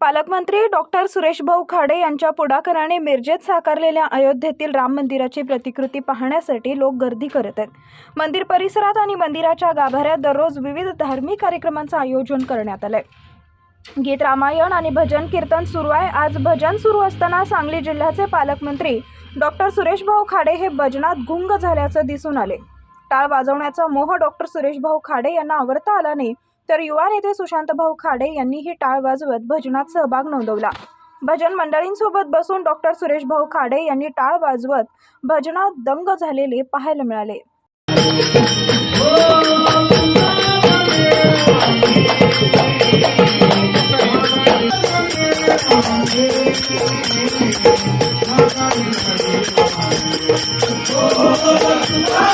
पालकमंत्री डॉक्टर सुरेश भाऊ खाडे यांच्या पुढाकाराने मिरजेत साकारलेल्या अयोध्येतील राम मंदिराची प्रतिकृती पाहण्यासाठी लोक गर्दी करत आहेत. मंदिर परिसरात आणि मंदिराच्या गाभाऱ्यात दररोज विविध धार्मिक कार्यक्रमांचं आयोजन करण्यात आलंय. गीत रामायण आणि भजन कीर्तन सुरू आहे. आज भजन सुरू असताना सांगली जिल्ह्याचे पालकमंत्री डॉक्टर सुरेश भाऊ खाडे हे भजनात गुंग झाल्याचं दिसून आले टाळ वाजवण्याचा मोह डॉक्टर सुरेश भाऊ खाडे यांना आवडता आला नाही. तर युवा नेते सुशांत भाऊ खाडे यांनीही टाळ वाजवत भजनात सहभाग नोंदवला. भजन मंडळींसोबत बसून डॉक्टर सुरेश भाऊ खाडे यांनी टाळ वाजवत भजनात दंग झालेले पाहायला मिळाले. Oh,